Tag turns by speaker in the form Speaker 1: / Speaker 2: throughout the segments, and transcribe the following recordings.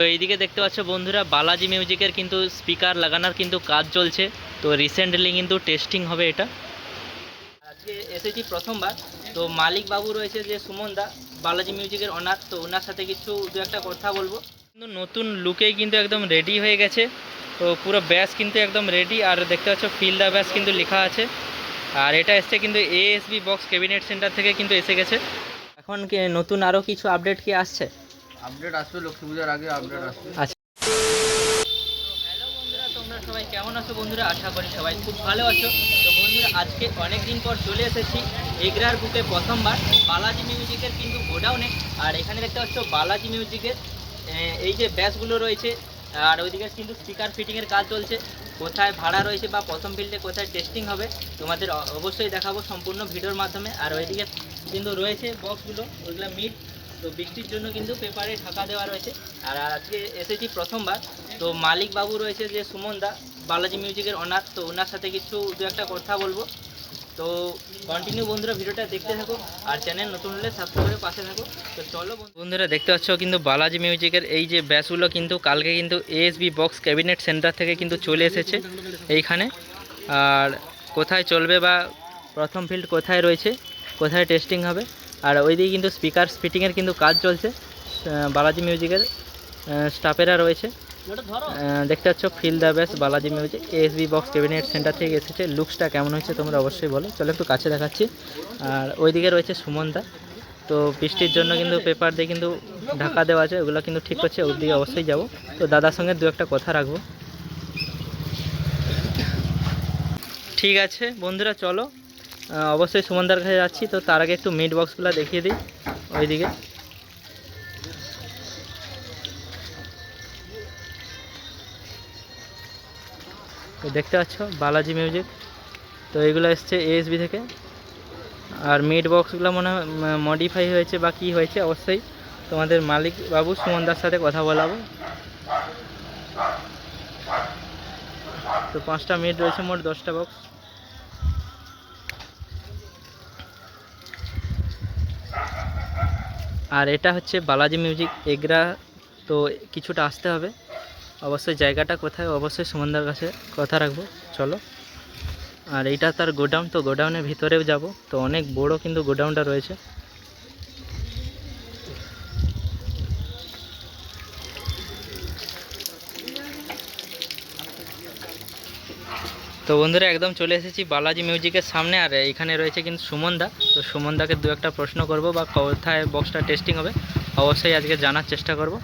Speaker 1: তো এইদিকে দেখতে পাচ্ছ বন্ধুরা, বালাজি মিউজিকের কিন্তু স্পিকার লাগানোর কিন্তু কাজ চলছে। তো রিসেন্টলি কিন্তু টেস্টিং হবে এটা। আজকে এসেছি প্রথমবার। তো মালিক বাবু রয়েছে যে সুমন দা, বালাজি মিউজিকের ওনার। তো ওনার সাথে কিছু দু একটা কথা বলব। কিন্তু নতুন লুকেই কিন্তু একদম রেডি হয়ে গেছে। তো পুরো ব্যাস কিন্তু একদম রেডি আর দেখতে পাচ্ছ ফিল দ্য ব্যাস কিন্তু লেখা আছে। আর এটা এসছে কিন্তু এএসবি বক্স ক্যাবিনেট সেন্টার থেকে কিন্তু এসে গেছে। এখন নতুন আরও কিছু আপডেট কি আসছে?
Speaker 2: আপডেট আসবে লক্ষ্মী পূজার আগে আপডেট আসবে।
Speaker 1: আচ্ছা। হ্যালো বন্ধুরা তোমরা সবাই কেমন আছো বন্ধুরা? আশা করি সবাই খুব ভালো আছো। তো বন্ধুরা আজকে অনেক দিন পর চলে এসেছি এগরার বুকে প্রথমবার। বালাজি মিউজিকের কিন্তু গোডাউনে। আর এখানে দেখতে পাচ্ছ বালাজি মিউজিকের এই যে ব্যাসগুলো রয়েছে আর ওইদিকে কিন্তু স্পিকার ফিটিংয়ের কাজ চলছে। কোথায় ভাড়া রয়েছে বা প্রথম ফিল্ডে কোথায় টেস্টিং হবে তোমাদের অবশ্যই দেখাবো সম্পূর্ণ ভিডিওর মাধ্যমে। আর ওইদিকে কিন্তু রয়েছে বক্সগুলো ওইগুলো মিট তো বৃষ্টির জন্য কিন্তু পেপারে ঢাকা দেওয়া রয়েছে। আর আজকে এসেছি প্রথমবার, তো মালিক বাবু রয়েছে যে সুমন দা, বালাজি মিউজিকের ওনার তো ওনার সাথে কিছু দু একটা কথা বলব। তো কন্টিনিউ বন্ধুরা ভিডিওটা দেখতে থাকো, আর চ্যানেল নতুন হলে সাবস্ক্রাইব করে পাশে থাকো। তো চলো বন্ধুরা দেখতে পাচ্ছ কিন্তু বালাজি মিউজিকের এই যে ব্যাসগুলো কিন্তু কালকে কিন্তু এএসবি বক্স ক্যাবিনেট সেন্টার থেকে কিন্তু চলে এসেছে এইখানে। আর কোথায় চলবে বা প্রথম ফিল্ড কোথায় রয়েছে, কোথায় টেস্টিং হবে আর ওইদিকে কিন্তু স্পিকার ফিটিংয়ের কিন্তু কাজ চলছে। বালাজি মিউজিকের স্টাফেরা রয়েছে। দেখতে পাচ্ছ feel the best Balaji music SB box cabinet centre থেকে এসেছে। লুকসটা কেমন হয়েছে তোমরা অবশ্যই বলো। চলো একটু কাছে দেখাচ্ছি। আর ওইদিকে রয়েছে সুমনদা তো বৃষ্টির জন্য কিন্তু পেপার দিয়ে কিন্তু ঢাকা দেওয়া আছে। ওগুলো কিন্তু ঠিক করছে ওর দিকে অবশ্যই যাব। তো দাদার সঙ্গে দু একটা কথা রাখব। ঠিক আছে বন্ধুরা চলো। অবশ্যই সুমনদার কাছে যাচ্ছি। তো তার আগে একটু মিট বক্সগুলো দেখিয়ে দিই ওইদিকে। দেখতে পাচ্ছ, বালাজি মিউজিক তো এগুলো এসছে এএসবি থেকে। আর মিট বক্সগুলো মনে মডিফাই হয়েছে বা কী হয়েছে অবশ্যই তোমাদের মালিক বাবু সুমনদার সাথে কথা বলাবো। তো পাঁচটা মিট রয়েছে মোট দশটা বক্স আর এটা হচ্ছে বালাজি মিউজিক এগরা, তো কিছুটা আসতে হবে। অবশ্যই জায়গাটা কোথায়, অবশ্যই সুমনদার কাছে কথা রাখব। চলো। আর এইটা তার গোডাউন, তো গোডাউনের ভিতরেও যাব। তো অনেক বড় কিন্তু গোডাউনটা রয়েছে। তো বন্ধুরা একদম চলে এসেছি বালাজি মিউজিকের সামনে আর এখানে রয়েছে কিন্তু সুমনদা। তো সুমনদাকে দু একটা প্রশ্ন করব বা কোথায় বক্সটা টেস্টিং হবে অবশ্যই আজকে জানার চেষ্টা করব।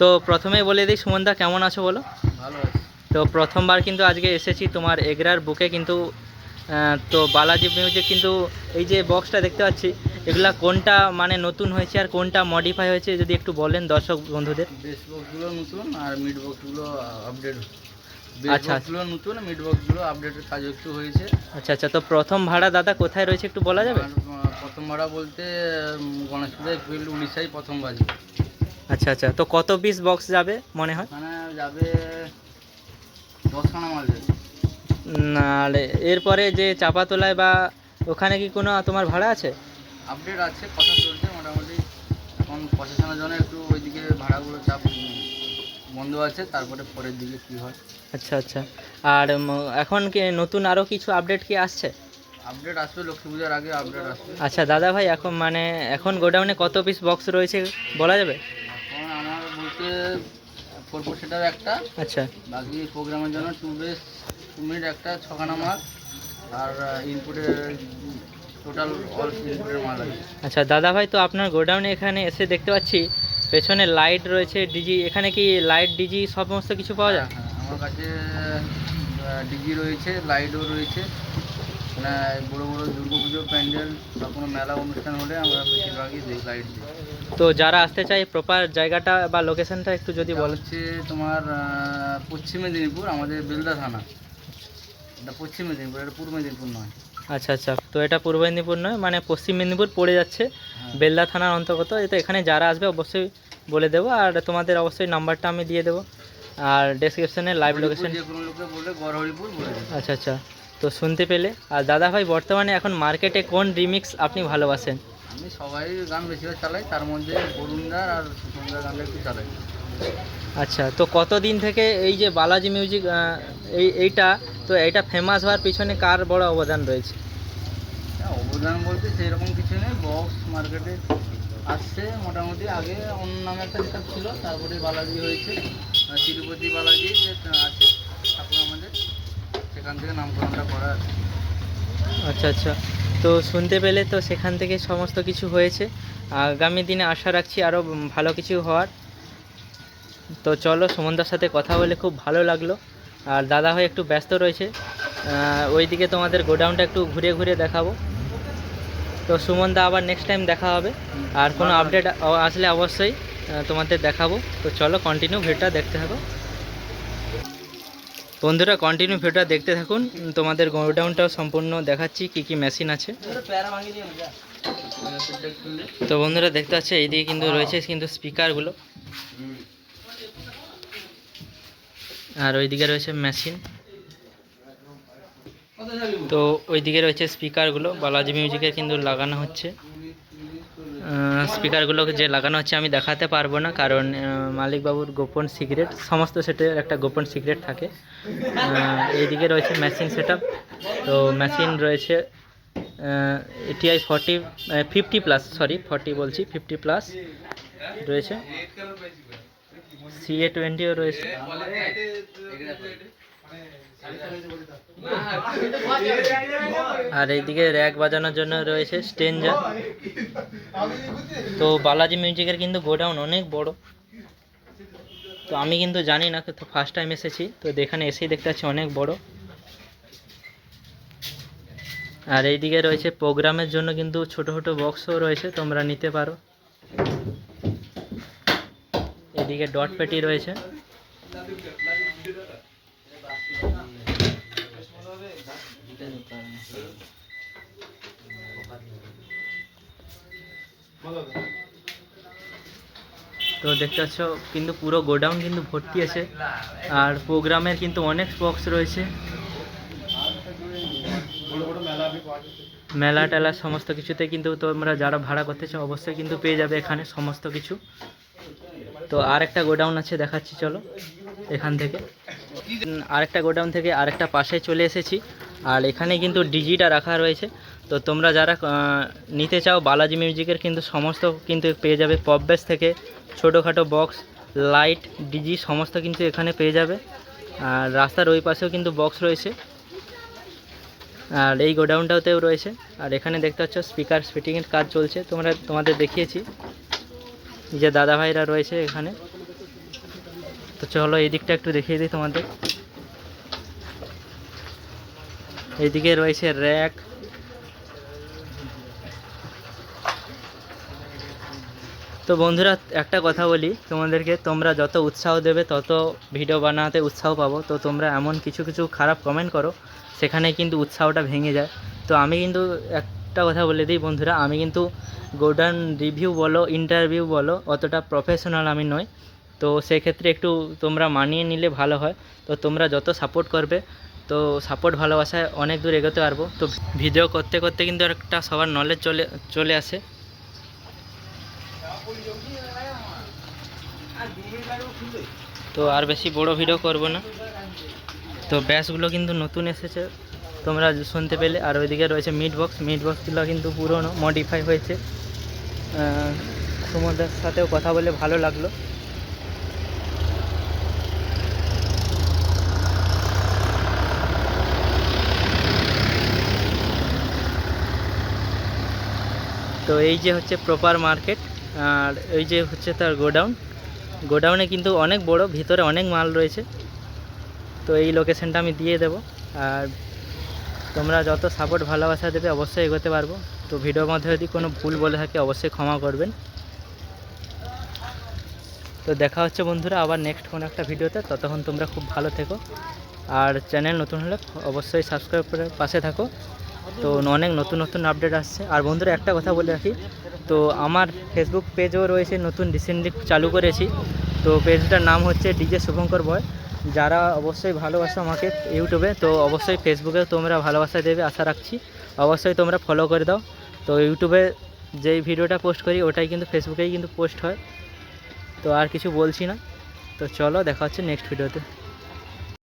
Speaker 1: তো প্রথমেই বলে দিই সুমনদা কেমন আছো বলো?
Speaker 2: ভালো আছে।
Speaker 1: তো প্রথমবার কিন্তু আজকে এসেছি তোমার এগরার বুকে কিন্তু তো বালাজি মিউজিক কিন্তু এই যে বক্সটা দেখতে পাচ্ছি এগুলা কোনটা মানে নতুন হয়েছে আর কোনটা মডিফাই হয়েছে যদি একটু বলেন দর্শক বন্ধুদের।
Speaker 2: বেস বক্সগুলো নতুন আর মিড বক্সগুলো আপডেট
Speaker 1: আচ্ছা, আচ্ছা।
Speaker 2: নতুন মিড বক্সগুলো আপডেটের কাজ একটু হয়েছে।
Speaker 1: আচ্ছা আচ্ছা তো প্রথম ভাড়া দাদা কোথায় রয়েছে একটু বলা যাবে?
Speaker 2: প্রথম ভাড়া বলতে উম, গণেশ পূজায় ফিল্ড উড়িষ্যায় প্রথম বাজি।
Speaker 1: আচ্ছা আচ্ছা তো কত পিস বক্স যাবে মনে হয়?
Speaker 2: যাবে দশখানা মাল যাবে।
Speaker 1: উম, এরপরে যে চাপাতলায় বা ওখানে কি কোনো তোমার ভাড়া আছে?
Speaker 2: আপডেট আছে কথা চলছে মোটামুটি এখন প্রশাসনের জন্য একটু ওইদিকে ভাড়াগুলো চাপ বন্ধ আছে তারপরে পরের দিকে কি হয়।
Speaker 1: আচ্ছা আচ্ছা। আর এখন কি নতুন আরও কিছু আপডেট কি আসছে?
Speaker 2: আপডেট আসবে লক্ষ্মী পূজার আগে আপডেট আসবে।
Speaker 1: আচ্ছা দাদা ভাই এখন মানে এখন গোডাউনে কত পিস বক্স রয়েছে বলা যাবে?
Speaker 2: এখন আমার বলতে ফোর সেটার একটা
Speaker 1: আচ্ছা।
Speaker 2: বাকি প্রোগ্রামের জন্য টু বেস টু মিনিট একটা ছখানা মাল আর ইনপুটের টোটাল অল ইনপুটের মাল আছে।
Speaker 1: আচ্ছা দাদা ভাই তো আপনার গোডাউনে এখানে এসে দেখতে পাচ্ছি পেছনে লাইট রয়েছে ডিজি এখানে কি লাইট ডিজি সমস্ত কিছু পাওয়া যায়?
Speaker 2: হ্যাঁ, আমার কাছে ডিজি রয়েছে লাইটও রয়েছে। মানে বড়ো বড়ো দুর্গা পুজোর প্যান্ডেল বা কোনো মেলা অনুষ্ঠান হলে আমরা বেশিরভাগই দিই লাইট দিই
Speaker 1: তো যারা আসতে চায় প্রপার জায়গাটা বা লোকেশনটা একটু যদি
Speaker 2: হচ্ছে তোমার পশ্চিম মেদিনীপুর আমাদের বেলদা থানা। এটা পশ্চিম মেদিনীপুর এটা পূর্ব মেদিনীপুর নয়।
Speaker 1: আচ্ছা আচ্ছা। তো এটা পূর্ব মেদিনীপুর নয় মানে পশ্চিম মেদিনীপুর পড়ে যাচ্ছে।
Speaker 2: হ্যাঁ।
Speaker 1: বেলদা থানার অন্তর্গত। তো এখানে যারা আসবে অবশ্যই বলে দেবো আর তোমাদের অবশ্যই নাম্বারটা আমি দিয়ে দেবো। আর ডেসক্রিপশনে লাইভ লোকেশন আচ্ছা আচ্ছা। তো শুনতে পেলে। আর দাদা ভাই বর্তমানে এখন মার্কেটে কোন রিমিক্স আপনি ভালোবাসেন?
Speaker 2: আমি সবাই গান বেশিরভাগ চালাই তার মধ্যে বরুণদার আর সুসন্দার গানটা একটু চালাই।
Speaker 1: আচ্ছা তো কতদিন থেকে এই যে বালাজি মিউজিক এই এইটা তো এটা ফেমাস হওয়ার পিছনে কার বড় অবদান রয়েছে?
Speaker 2: হ্যাঁ, অবদান বলতে সেরকম কিছু নেই বক্স মার্কেটে আসছে মোটামুটি আগে অন্য নামে একটা যেটা ছিল তারপরে বালাজি হয়েছে তিরুপতি বালাজি যে আছে ঠাকুর আমাদের সেখান থেকে নামকরণটা করা আছে।
Speaker 1: আচ্ছা আচ্ছা। তো শুনতে পেলে তো সেখান থেকে সমস্ত কিছু হয়েছে। আগামী দিনে আশা রাখছি আরও ভালো কিছু হওয়ার। তো চলো সুমনদার সাথে কথা বলে খুব ভালো লাগল। আর দাদা ভাই একটু ব্যস্ত রয়েছে। ওইদিকে তোমাদের গোডাউনটা একটু ঘুরে ঘুরে দেখাবো। তো সুমনদা আবার নেক্সট টাইম দেখা হবে। আর কোনো আপডেট আসলে অবশ্যই তোমাদের দেখাবো। তো চলো কন্টিনিউ ভিডিওটা দেখতে থাকো। বন্ধুরা কন্টিনিউ ভিডিওটা দেখতে থাকুন। তোমাদের গোডাউনটাও সম্পূর্ণ দেখাচ্ছি কি কি মেশিন আছে। তো বন্ধুরা দেখতে পাচ্ছে এইদিকে কিন্তু রয়েছে কিন্তু স্পিকারগুলো আর ওইদিকে রয়েছে মেশিন তো ওইদিকে রয়েছে স্পিকারগুলো বালাজি মিউজিকের কিন্তু লাগানো হচ্ছে। স্পিকারগুলো যে লাগানো হচ্ছে আমি দেখাতে পারব না, কারণ মালিকবাবুর গোপন সিক্রেট সমস্ত সেটের একটা গোপন সিক্রেট থাকে। এইদিকে রয়েছে মেশিন সেট তো মেশিন রয়েছে ATI forty fifty plus sorry forty বলছি ফিফটি প্লাস রয়েছে। সিএ টোয়েন্টিও রয়েছে। আর এইদিকে র্যাক বাজানোর জন্য রয়েছে স্টেঞ্জার তো বালাজি মিউজিকের কিন্তু গোডাউন অনেক বড়। তো আমি কিন্তু জানি না তো ফার্স্ট টাইম এসেছি। তো এখানে এসেই দেখতে পাচ্ছি অনেক বড়। আর এইদিকে রয়েছে প্রোগ্রামের জন্য কিন্তু ছোট ছোট বক্সও রয়েছে তোমরা নিতে পারো। এদিকে ডট পেটি রয়েছে। তো দেখতে পাচ্ছ, কিন্তু পুরো গোডাউন কিন্তু ভর্তি আছে। আর প্রোগ্রামের কিন্তু অনেক বক্স রয়েছে। মেলা টেলা সমস্ত কিছুতে কিন্তু তোমরা যারা ভাড়া করতে চাও, অবশ্যই কিন্তু পেয়ে যাবে এখানে সমস্ত কিছু। তো আরেকটা গোডাউন আছে, দেখাচ্ছি, চলো, এখান থেকে। আরেকটা গোডাউন থেকে আরেকটা পাশে চলে এসেছি, আর এখানে কিন্তু ডিজিটা রাখা রয়েছে। তো তোমরা যারা নিতে চাও, বালাজি মিউজিকের কিন্তু সমস্ত কিন্তু পেয়ে যাবে। পপ বেস থেকে ছোটোখাটো বক্স, লাইট, ডিজি, সমস্ত কিন্তু এখানে পেয়ে যাবে। আর রাস্তার ওই পাশেও কিন্তু বক্স রয়েছে। আর এই গোডাউনটাতেও রয়েছে। আর এখানে দেখতে পাচ্ছ, স্পিকার, ফিটিংয়ের কাজ চলছে। তোমরা, তোমাদের দেখিয়েছি। যে দাদা ভাইরা রয়েছে এখানে। তো চলো এই দিকটা একটু দেখিয়ে দিই তোমাদের। এইদিকে রয়েছে র্যাক। তো বন্ধুরা, একটা কথা বলি তোমাদেরকে, তোমরা যত উৎসাহ দেবে, তত ভিডিও বানাতে উৎসাহ পাবো। তো তোমরা এমন কিছু কিছু খারাপ কমেন্ট করো, সেখানে কিন্তু উৎসাহটা ভেঙে যায়। তো আমি কিন্তু একটা কথা বলে দিই বন্ধুরা, আমি কিন্তু গোডাউন রিভিউ বলো ইন্টারভিউ বলো, অতটা প্রফেশনাল আমি নই। তো সেক্ষেত্রে একটু তোমরা মানিয়ে নিলে ভালো হয়। তো তোমরা যত সাপোর্ট করবে, তো সাপোর্ট ভালোবাসায় অনেক দূর এগোতে পারব। তো ভিডিও করতে করতে কিন্তু একটা সবার নলেজ চলে চলে আসে। তো আর বেশি বড় ভিডিও করব না। তো ব্যাসগুলো কিন্তু নতুন এসেছে। তোমরা শুনতে পেলে। আর ওইদিকে রয়েছে মিট বক্স মিট বক্সগুলো কিন্তু পুরনো মডিফাই হয়েছে। তোমাদের সাথেও কথা বলে ভালো লাগল। তো এই যে হচ্ছে প্রপার মার্কেট আর এই যে হচ্ছে তার গোডাউন গোডাউনে কিন্তু অনেক বড়, ভিতরে অনেক মাল রয়েছে। তো এই লোকেশনটা আমি দিয়ে দেব। আর তোমরা যত সাপোর্ট ভালোবাসা দেবে অবশ্যই এগোতে পারব। তো ভিডিওর মধ্যে যদি কোনো ভুল বলে থাকে, অবশ্যই ক্ষমা করবেন। তো দেখা হচ্ছে বন্ধুরা আবার নেক্সট কোনো একটা ভিডিওতে ততক্ষণ তোমরা খুব ভালো থেকো। আর চ্যানেল নতুন হলে অবশ্যই সাবস্ক্রাইব করে পাশে থাকো। তো অনেক নতুন নতুন আপডেট আসছে। আর বন্ধুরা একটা কথা বলে রাখি, তো আমার ফেসবুক পেজও রয়েছে নতুন রিসেন্টলি চালু করেছি। তো পেজটার নাম হচ্ছে ডিজে শুভঙ্কর বয় যারা অবশ্যই ভালোবাসো আমাকে ইউটিউবে, তো অবশ্যই ফেসবুকে তোমরা ভালোবাসা দেবে, আশা রাখছি। অবশ্যই তোমরা ফলো করে দাও। তো ইউটিউবে যেই ভিডিওটা পোস্ট করি, ওটাই কিন্তু ফেসবুকেই কিন্তু পোস্ট হয়। তো আর কিছু বলছি না। তো চলো, দেখা হচ্ছে নেক্সট ভিডিওতে